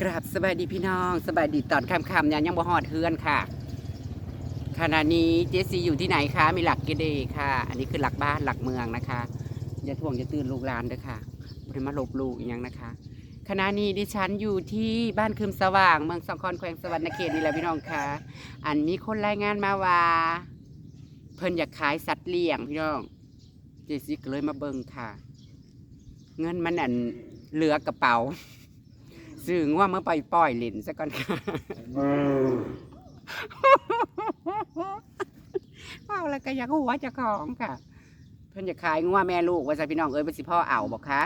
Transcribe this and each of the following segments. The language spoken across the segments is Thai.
กราบสบายดีพี่น้องสบายดีตอนค่ำๆเนี่ยยังบ่ฮอดเฮือนค่ะขณะนี้เจสซีอยู่ที่ไหนคะมีหลักเกเดค่ะ อันนี้คือหลักบ้านหลักเมืองนะคะอย่าท่วงอย่าตื่นลูกหลานเด้อค่ะบ่ได้มาลบลูกอีหยังนะคะขณะนี้ดิฉันอยู่ที่บ้านคืมสว่าง เมืองสองคอนแขวงสวรรณเขตนี่แหละพี่น้องค่ะ อันมีคนรายงานมาว่า เพิ่นอยากขายสัตว์เลี้ยงพี่น้องเจสซี่ก็เลยมาเบิ่งค่ะ เงินมันอันเหลือกระเป๋า ซื้อว่าเมื่อไปปล่อยหลินซะก่อนค่ะว้าวแล้วก็อยากหัวเจะของค่ะ เพิ่นจะขายงัวแม่ลูกว่าจะพี่น้องเอ้ยเป็นสิพ่อเอาบอกคะ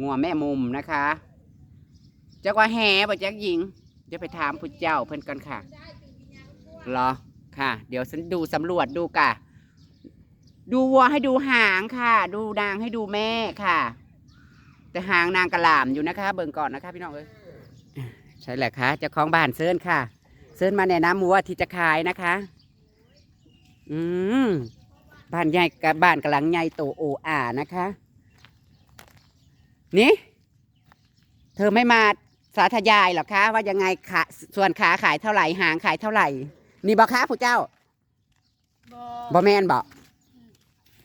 งัวแม่มุมนะคะจักว่าแห่บ่จักหญิงเดี๋ยวไปถามผู้เจ้าเพิ่นก่อนค่ะเหรอค่ะ เดี๋ยวฉันดูสำรวจดูกะดูวัวให้ดูหางค่ะ ดูนางให้ดูแม่ค่ะ แต่หางนางกระหล่ำอยู่นะคะ เบิ่งก่อนนะคะ พี่น้องเอ้ยใช่แหละค่ะเจ้าของบ้านเซิร์นค่ะ เซิร์นมาแนะนำวัวที่จะขายนะคะ อืมบ้านใหญ่กับบ้านกำลังใหญ่โตโออานะคะ นี่ เธอไม่มาสาธยายหรอคะว่ายังไงขาส่วนขาขายเท่าไหร่หางขายเท่าไหร่ นี่บอกคะผู้เจ้าบ่บอแมนบอก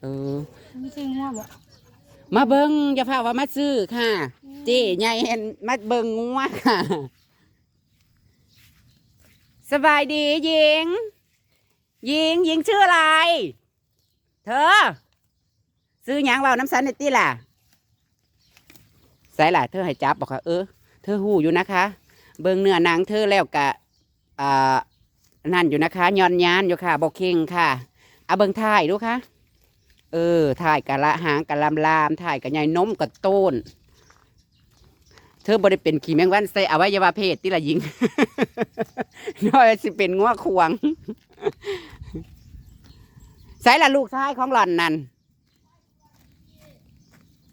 เออไม่ใช่งัวบ่ มาเบิงอย่าพาว่ามาซื้อค่ะเจ๊ใหญ่เห็นมาเบิงงัวค่ะ สบายดีหญิงหญิงหญิงชื่ออะไร เธอ ซื้อหยังเบาน้ำสันในตี้ล่ะใส่ล่ะเธอให้จับบอกค่ะเออเธอหูอยู่นะคะ เบิงเนื้อหนังเธอแล้วกะอ่านั่นอยู่นะคะย้อนยานอยู่ค่ะบอกเข่งค่ะเอาเบิงถ่ายดูค่ะ เออ ถ่ายกะละหางกะลำลาม ถ่ายกะใหญ่นมกะโต้น เธอบริเป็นขี่แมงวันใส่อวัยวะเพศที่ละหญิง น้อยสิเป็นงัวควงใส่ละลูกชายของหล่อนนั่น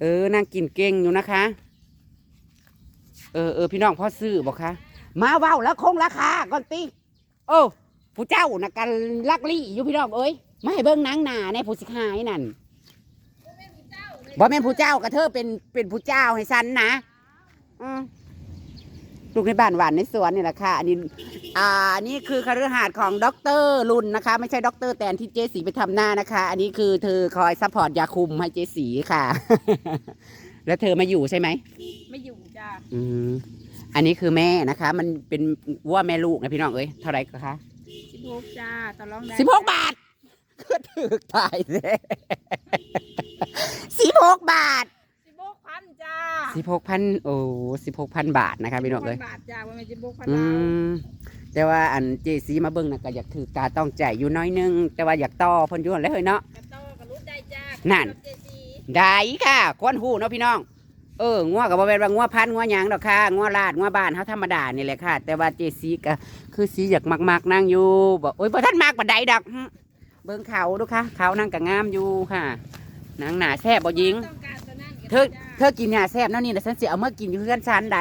เออนางกินเก่งอยู่นะคะ เออเออพี่น้องพ่อซื้อบอกคะมาเว้าแล้วคงราคาก่อนติ โอ้ผู้เจ้านะกันลักลี่อยู่พี่น้องเอ้ย ไม่ให้เบิ้งหนางหนาในผู้สิขายนั่นบ่แม่นผู้เจ้ากระเธอเป็นเป็นผู้เจ้าให้ฉันนะอืมลูกในบ้านหวานในสวนนี่แหละค่ะ อันนี้ อ่า นี่คือคฤหาสน์ของด็อกเตอร์รุนนะคะ ไม่ใช่ด็อกเตอร์แตนที่เจสีไปทำหน้านะคะ อันนี้คือเธอคอยซัพพอร์ตยาคุมให้เจสีค่ะ แล้วเธอมาอยู่ใช่ไหม ไม่อยู่จ้าอืมอันนี้คือแม่นะคะ มันเป็นวัวแม่ลูกนะพี่น้องเอ้ย เท่าไหร่ก็คะสิบหกจ้าตอรองได้สิบหกบาทก็ ถือตายเลยสิบหกบาทสิบหกพันจ้าสิบหกพันโอ้สิบหกพันบาทนะคะพี่น้องเอ้ยบาทจ้าว่าไม่สิบหกพันอืดาวมแต่ว่าอันเจสีมาเบิ่งนะก็อยากถือตาต้องใจอยู่น้อยนึง แต่ว่าอยากต่อเพ่นอยุ่นแล้วเฮ้ยเนาะกระโตกระลุดได้จ้านั่นกับเจซีได้ค่ะควนหูเนาะพี่น้องเอองัวกับบ่เป็นว่างัวพันธุ์งัวหยางดอกค่ะงัวลาดงัวบ้านเฮาธรรมดานี่แหละค่ะ แต่ว่าเจสีก็คือสีอยากมักๆนั่งอยู่บอกโอ้ยบ่ทันมากปานใดดอกหึ เบิ่งเขาดูค่ะเขานั่งก็งามอยู่ค่ะนางหน้าแซ่บบ่ยิงต้องการตัวนั้นเธอเธอกินยาแซ่บเนาะนี่นะฉันสิเอามากินอยู่เพื่อนฉันได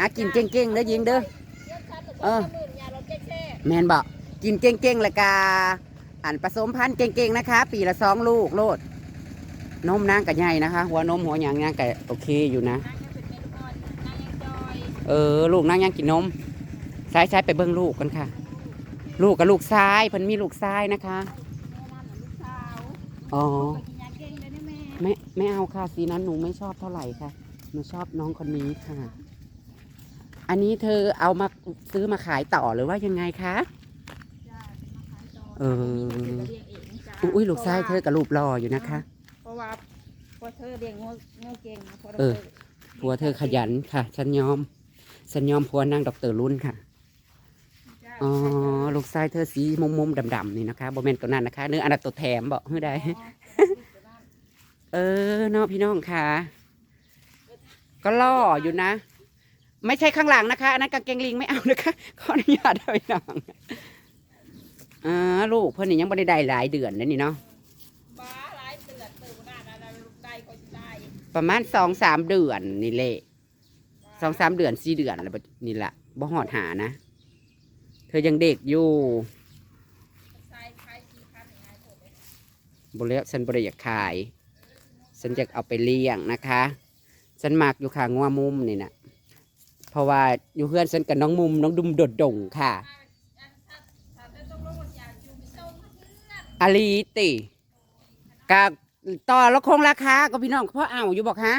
อะกินเก่งๆเด้อยิงเด้อเออยาลดเจ๊แซ่แม่นบอกกินเก่งๆแล้วก็อันผสมพันธุ์เก่งๆนะคะ ปีละสองลูกโลด นมนางก็ใหญ่นะคะ หัวนมหัวหยางนางก็โอเคอยู่นะนางยังเป็นเมลูกอ่อนนางยังจอยเออ ลูกนางยังกินนมใช้ใช้ไปเบิ่งลูกกันค่ะ ลูกกับลูกซ้ายเพิ่นมีลูกซ้ายนะคะแม่นั่นน่ะลูกสาวอ๋อไปกินยาเก่งเลยนะแม่ไม่ไม่เอาค่ะสีนั้นหนูไม่ชอบเท่าไหร่ค่ะ หนูชอบน้องคนนี้ค่ะ อันนี้เธอเอามาซื้อมาขายต่อหรือว่ายังไงคะจ้าเป็นมาขายต่อเออเธอเลี้ยงเองจ้าอุ้ยลูกซ้ายเธอกับรูปรออยู่นะคะ เพราะว่าเพราะเธอเลี้ยงงูงูเก่งนะพราะเออผัวเธอขยันค่ะ ฉันยอม ฉันยอมผัวนางดอกเตอรรุ่นค่ะจ้า อ๋อลูกชายเธอสีมุมมุมๆดำๆนี่นะคะโบเมนตัวนั้นนะคะเนื้ออันนั้นตัวแถมบอกให้ได้ เออเนาะพี่น้องค่ะ ก็ล่ออยู่นะ ไม่ใช่ข้างหลังนะคะอันนั้นกางเกงลิงไม่เอานะคะขออนุญาตด้วยน้องอ่าลูกเพื่อนนี่ยังไม่ได้ได้หลายเดือนนะนี่เนาะบ้าหลายเตือนตื่นหน้าหน้าลูกได้ก็สิได้ประมาณสองสามเดือนนี่แหละสองสามเดือนสี่เดือนอะไรแบบนี่แหละบ่หอดหานะ เธอยังเด็กอยู่ใส่ขายสี่พันยังไงผมเลยบริฉันบริอยากขาย ฉันอยากเอาไปเลี้ยงนะคะ ฉันมักอยู่ค่ะงัวมุมนี่นะเพราะว่าอยู่เพื่อนฉันกับน้องมุมน้องดุมโดดดงค่ะอาลีติกะต่อแล้วคงราคาก็พี่น้องเพ่อเอาอยู่บอกฮะ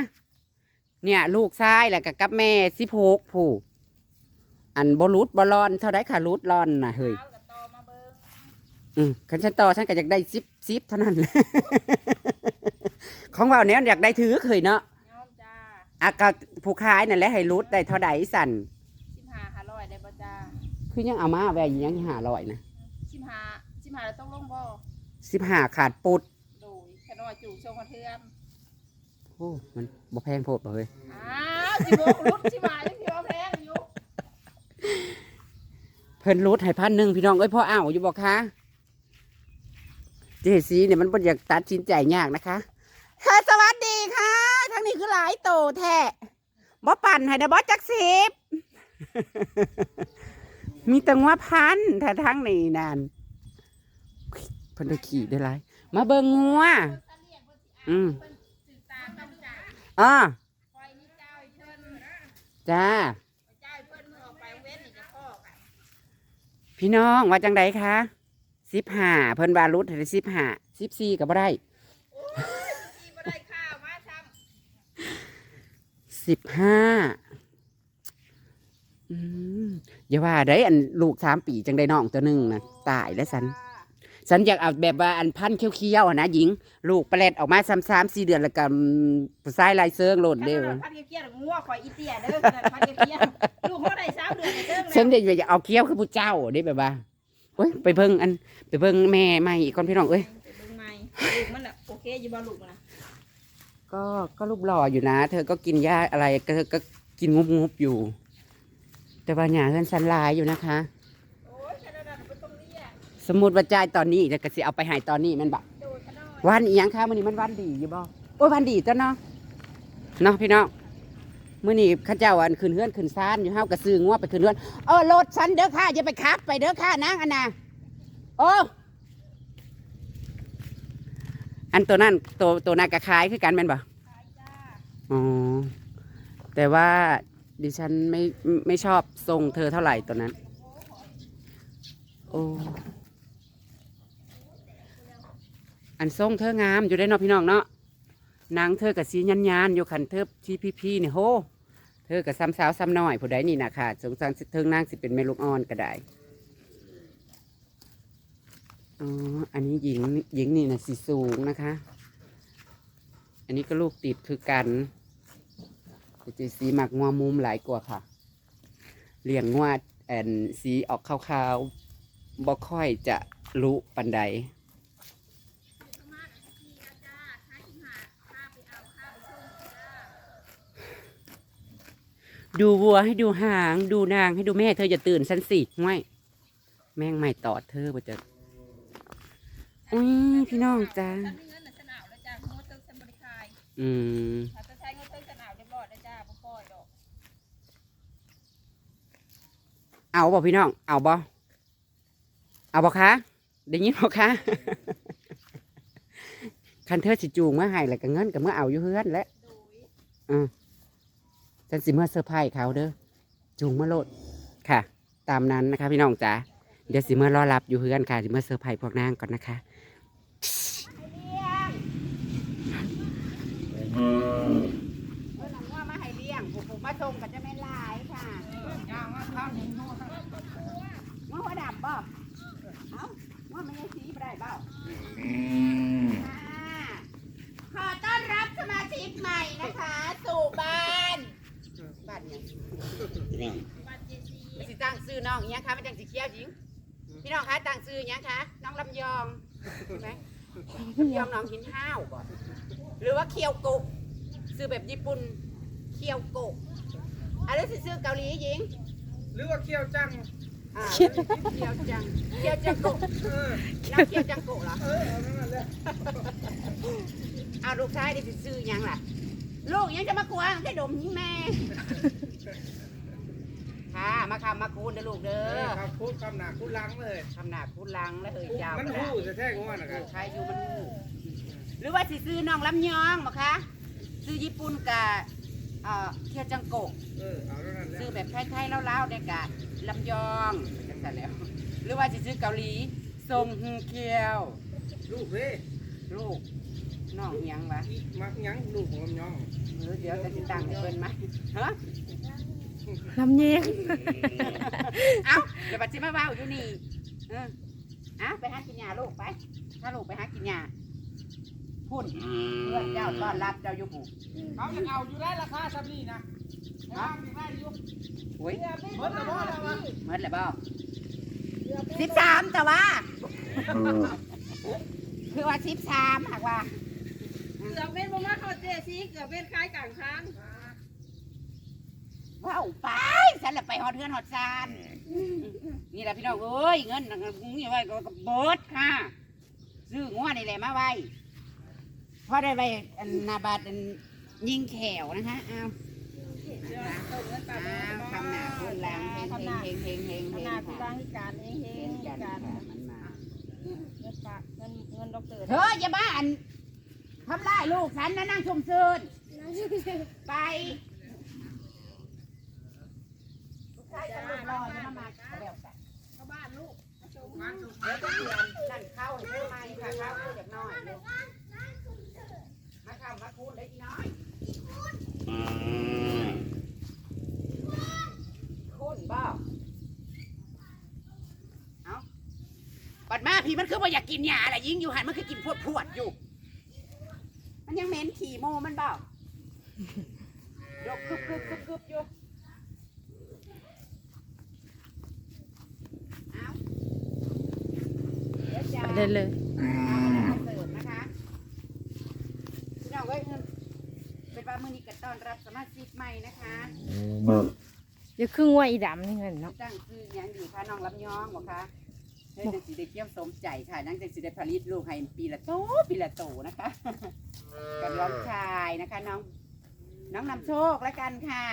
เนี่ย ลูกชายแหละกับกับแม่สิบหกผู้ อันบรูดบอลอนเท่าไรค่ะรูดลอนน่ะเฮ้ยเอากับต่อมาเบิ่งอืมคันฉันต่อฉันก็อยากได้ซิปซิปเท่านั้น ของเราเนี้ยอยากได้ถือเคยเนาะย้อมจ้าอากาผู้ขายนั่นแหละให้รูดได้เท่าใดสั่นสิบห้าห้าร้อยได้บ่จ้าคือยังเอามาแวงยังหาลอยนะสิบห้าสิบห้าแล้วต้องลงบ่สิบห้าขาดปุดโดยแค่น้อยจู่ส่งมาเทือนโอ้มันบ่แพงโพดบ่เฮ้ยอ้าวสิบหกรุดสิบห้ายังสิว่าแพงอยู่ เพิ่นรูดให้พันหนึ่งพี่น้องเอ้ยพ่อเอาวอยู่บอกคะเจสีเนี่ยมันบ่อยากตัดสินใจยากนะคะค่ะสวัสดีค่ะทั้งนี้คือหลายโตแท้บ่ปั่นให้นะบ่จักสิบมีแต่งัวพันแต่ทั้งนี้นั่นเพิ่นได้ขี่ได้ไรมาเบิ่งงัวอืมเพิ่นสื่อตามต้า พี่น้องว่าจังไดคะสิบห้าเพิ่นบารุดให้สิบห้าสิบสี่กับอ้ยสิบ่ได้สิบห้าอย่าว่าได้อันลูกสามปีจังได้น้องตัวหนึ่งนะตายแล้วสัน ฉันอยากเอาแบบว่าอันพันเคี้ยวๆอะนะหญิง ลูกเปลดออกมาซ้ำสามสี่เดือนแล้วก็อืมผู้ชายลายเซิงโหลดเร็วพันเกี้ยวๆงัวข่อยอีเตี้ยเด้อพันเกี้ยวๆลูกเขาได้สามเดือนเด้อฉันจะอยากเอาเคี้ยวคือผู้เจ้าได้แบบว่าเอ้ยไปเบิ่งอันไปเบิ่งแม่ใหม่อีกคนพี่น้องเอ้ยไปเบิ่งใหม่ลูกมันน่ะโอเคอยู่บ่ลูกมันน่ะก็ก็รูปหล่ออยู่นะ เธอก็กินหญ้าอะไรก็เธอก็กินงุบงบๆอยู่ แต่ว่าหยาเฮือนสันหลายอยู่นะคะ โอ้ยแค่นั้นน่ะบ่ต้องเรียก สมมติว่าจ่ายตอนนี้แล้วก็สิเอาไปใหายตอนนี้แมันบักโดดขน้อยวันอีหยังคะมื้อนี้มันวันดีอยู่บ่โอ้ยวันดีจ้ะเนาะเนาะพี่น้องมื้อนี้เข้าเจ้าอันขึ้นเฮือนขึ้นซานอยู่เฮาก็ซื้องัวไปขึ้นเฮือนเออรถฉันเด้อค่ะอย่าไปขับ ไปเด้อค่ะนางอันน่ะโอ้อันตัวนั้นตัวตัวนั้นก็คล้ายคือกันแม่นบ่ ขายจ้าอ๋อแต่ว่าดิฉันไม่ไม่ชอบทรงเธอเท่าไหร่ตัวนั้น โอ้ อันทรงเธองามอยู่ได้เนาะพี่น้องเนาะนางเธอกับสียันยานอยู่ขันเธอที่พี่ๆเนี่ยโหเธอกับซ้ำสาวซ้ำน้อยผู้ใดนี่นะค่ะสงสารเธอนางสิเป็นแม่ลูกอ่อนก็ได้อ๋ออันนี้หญิงหญิงนี่นะสีสูงนะคะ อันนี้ก็ลูกติดคือกันแต่เจสีหมักงัวมุมหลายกว่าค่ะเลี้ยงงัวแอนสีออกขาวๆบ่ค่อยจะรู้ปันใด ดูวัวให้ดูหาง ดูนางให้ดูแม่เธออย่าตื่นฉันสิห้วยแม่งไม่ตอดเธอบ่จะอุ้ยพี่น้องจ้าถ้ามีเงินน่ะฉันเอาแล้วจ้างดเติมฉันบ่ได้ขายอืมถ้าจะใช้เงินเติมฉันเอาเรียบร้อยแล้วจ้าบ่ปล่อยดอกเอาบ่พี่น้องเอาบ่เอาบ่คะได้ยินบ่คะคันเธอสิจูงมาให้แล้วก็เงินก็เมื่อเอาอยู่เฮือนแหล้วโดย ฉันสิเมื่อเซอร์ไพรส์เขาเด้อจูงมาโลดค่ะ ตามนั้นนะคะ พี่น้องจ๋าเดี๋ยวสิเมื่อรอรับอยู่เฮือนค่ะสิเมื่อเซอร์ไพรส์พวกนางก่อนนะคะเออหนังว่ามาให้เลี้ยงผูกมาส่งกันจะไม่ลายค่ะว่าหัวดับบ่เอ้าว่ามันยังสีไปได้เปล่าค่ะขอต้อนรับสมาชิกใหม่นะคะ สู่บ้านบ้านเนี่ย บ้านเจซีไม่สิตั้งซื้อน้องอหยังคะไม่จังสีเขียวจริง พี่น้องคะตั้งซื้ออหยังคะน้องลำยองใช่ไหมลำยองน้องหินห้าวบ่หรือว่าเคียวโกะซื้อแบบญี่ปุ่นเคียวโกะอะไรสิซื้อเกาหลีหญิงหรือว่าเคี่ยวจังอ่าเคียวจังเคียวจังโกะเออน้องเคียวจังโกะเหรอเออเอานั่นแหละเอาลูกชายได้สิซื้อหยังล่ะ ลูกยังจะมากลัวตั้งแต่ดมยิงแม่ ค่ะ มาคำมาคูณเด้อลูกเด้เอออครับพูดคำหนักพูดลังเลยทำหนักคูณลังแล้วเฮ้ยเจ้ามันก็ได้หู้จะแท้งว่านะคเอรับอใครอยู่มันงูหรือว่าสิซื้อน้องลำยองบ่คะซื้อญี่ปุ่นกับอ่าเคียวจังโกะ เออเอาแล้วนั่นแหละซื้อแบบไทยๆเล่าๆเนี่ยกะลำยองจังซั่นแล้ว หรือว่าสิซื้อเกาหลีทรงฮึเคียว ลูกเด้ยลูกน้องเอียงวะอีมักหยังลูกของลำยอง เออเดี๋ยวจะติดตั้งให้เพิ่นมาฮะ ลำเยียงเอ้าเดี๋ยวบัดสิมาเว้าอยู่นี่เอออะไปหากินหญ้าลูกไป ถ้าลูกไปหากินหญ้าพุ่นเพื่อนเจ้าต้อนรับเจ้าอยู่ผู้เขาจะเอาอยู่ได้ราคาซับนี่นะฮะได้อยู่โอ้ยเพิ่นจะบ่แล้ววะเมื่อไหร่บ่สิบสามแต่ว่าคือว่าสิบสามหากว่าเกือบเป็นบ่มาเขาเจซีเกือบเป็นคล้ายกลางทาง ว้าวไปฉันละไปหอดเทือนหอดซานนี่แหละพี่น้องเอ้ยเงินนี่ไว้ก็เบิดค่ะซื้องัวนี่แหละมาไว้พอได้ไว้อันาบาดยิงแขวนะคะเอาเดี๋ยวต้าคำหนาคุณล้างเฮงเฮงเฮงเฮงเฮงขเฮงนาค่ะล้างการเองเฮเฮงการมันมาเงินปากเงินเงินดอกเตอร์เธออย่าบ้าอันทำร้ายลูกฉันนะนั่งชมซื่นไปลี่ยนนั่นเข้าให้ไหมค่ะเข้าพูดจากน้ อยลูกมาเข้ามาพูดเลยอีน้อยคุณบ่าปัดมาพี่มันคือว่าอยากกินหยาอะไรยิงอยู่หันมันคือกินพวดพวดๆอยู่ มันยังเหม็นขี่โมมันเปล่ายกกึบกึบกึบกึบอยู่เอา เดี๋ยวจะเลยเลยเอาไปเสิร์ฟนะคะพี่น้องเว้ยเป็นว่ามื้อนี้ก็ต้อนรับสมาชิกใหม่นะคะอย่าครึ่งว่าอีดำนี่เงินเนาะตั้งชื่อหยังอยู่คะน้องลำยองบอกคะเฮ้ยจังสีได้เกี่ยวสมใจค่ะนั่งจังสีได้ผลิตลูกให้ปีละโตปีละโตนะคะกับน้องชายนะคะน้องน้องนำโชคแล้วกันค่ะ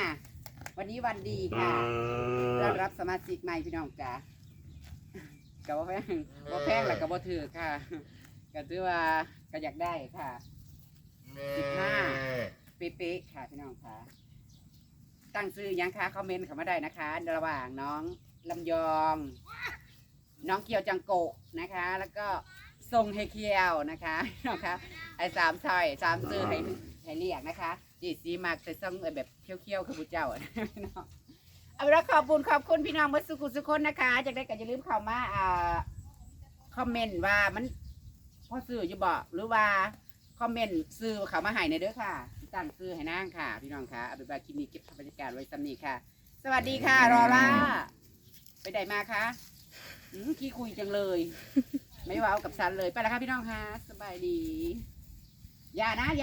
วันนี้วันดีค่ะต้อนรับสมาชิกใหม่พี่น้องจ้า กับว่าแพงว่าแพงแล้วกับว่าถือค่ะก็ถือว่าก็อยากได้ค่ะสิบห้าเป๊ะๆค่ะพี่น้องค่ะตั้งซื้อหยังคะคอมเมนต์เข้ามาได้นะคะ ระหว่างน้องลำยอง น้องเกียวจังโกะนะคะ แล้วก็ทรงเฮเคียวนะคะพี่น้องคะไอ้สามชอยสามซื้อให้ให้เรียกนะคะจีสีมากใส่ทรงแบบเคี้ยวๆคือผู้เจ้าอะพี่น้อง เอาละขอบคุณขอบคุณพี่น้องเมื่อสุขุสุคนนะคะจากได้ก็อย่าลืมเข้ามาอ่าคอมเมนต์ว่ามันพอซื้ออยู่บ่หรือว่าคอมเมนต์ซื้อเขามาให้ในอยเด้อค่ะตั้งซื้อให้นางค่ะ พี่น้องค่ะเอาเป็นว่าคลิปนี้เก็บบรรยากาศไว้สำนีค่ะ สวัสดีค่ะ รอล่าไปไหนมาคะอืมขี้คุยจังเลย ไม่ว้ากับฉันเลยไปแล้วค่ะพี่น้องค่ะสบายดี อย่านะอย่า